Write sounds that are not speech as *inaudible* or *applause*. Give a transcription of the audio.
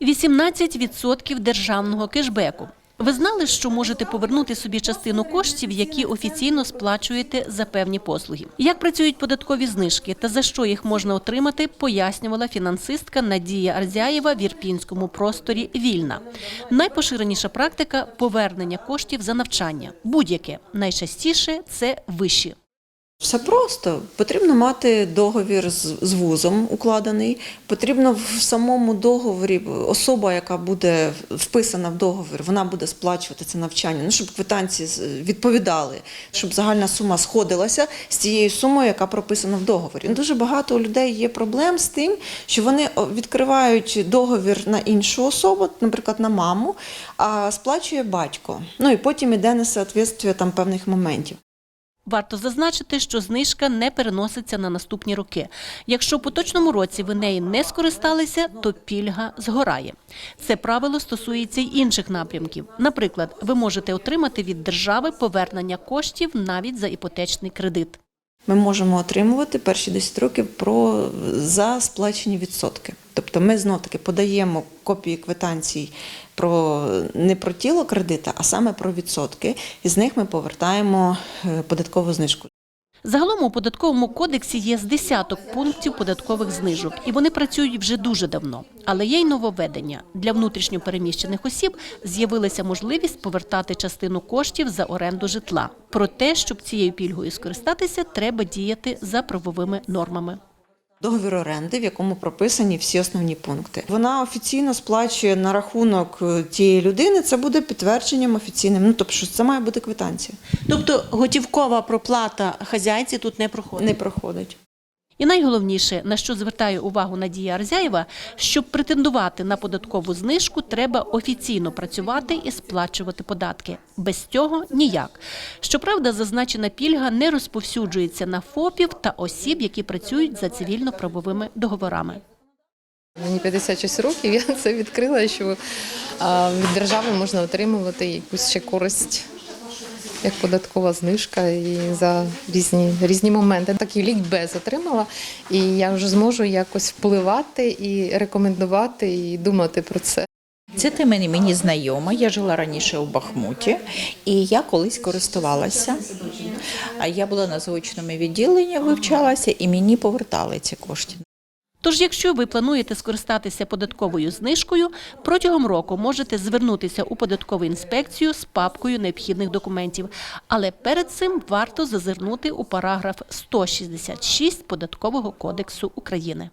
18% державного кешбеку. Ви знали, що можете повернути собі частину коштів, які офіційно сплачуєте за певні послуги. Як працюють податкові знижки та за що їх можна отримати, пояснювала фінансистка Надія Арзяєва в ірпінському просторі Вільна. Найпоширеніша практика повернення коштів за навчання. Будь-яке найчастіше це виші. Все просто. Потрібно мати договір з, вузом укладений. Потрібно в самому договорі особа, яка буде вписана в договір, вона буде сплачувати це навчання. Ну, щоб квитанції з- відповідали, щоб загальна сума сходилася з тією сумою, яка прописана в договорі. Дуже багато у людей є проблем з тим, що вони відкривають договір на іншу особу, наприклад, на маму, а сплачує батько. Ну і потім іде несоответствие там певних моментів. Варто зазначити, що знижка не переноситься на наступні роки. Якщо в поточному році ви неї не скористалися, то пільга згорає. Це правило стосується й інших напрямків. Наприклад, ви можете отримати від держави повернення коштів навіть за іпотечний кредит. Ми можемо отримувати перші 10 років про за сплачені відсотки. Тобто ми знов таки подаємо копії квитанцій про не про тіло кредита, а саме про відсотки, і з них ми повертаємо е, податкову знижку. Загалом у податковому кодексі є з десяток пунктів податкових знижок, і вони працюють вже дуже давно. Але є й нововведення. Для внутрішньопереміщених осіб з'явилася можливість повертати частину коштів за оренду житла. Про те, щоб цією пільгою скористатися, треба діяти за правовими нормами. Договір оренди, в якому прописані всі основні пункти. Вона офіційно сплачує на рахунок е, тієї людини. Це буде підтвердженням офіційним. Ну тобто, що це має бути квитанція. Тобто готівкова проплата хазяйці тут не проходить. Не проходить. І найголовніше, на що звертає увагу Надія Арзяєва, щоб претендувати на податкову знижку, треба офіційно працювати і сплачувати податки. Без цього ніяк. Щоправда, зазначена пільга не розповсюджується на ФОПів та осіб, які працюють за цивільно-правовими договорами. Мені 56 років, *laughs* я це відкрила, що від держави можна отримувати якусь ще користь, як податкова знижка і за різні, різні моменти. Такий лікбез отримала, і я вже зможу якось впливати і рекомендувати, і думати про це. Це тема мені знайома. Я жила раніше у Бахмуті, і я колись користувалася. Я була на заочному відділенні, вивчалася, і мені повертали ці кошти. Тож, якщо ви плануєте скористатися податковою знижкою, протягом року можете звернутися у податкову інспекцію з папкою необхідних документів. Але перед цим варто зазирнути у параграф 166 Податкового кодексу України.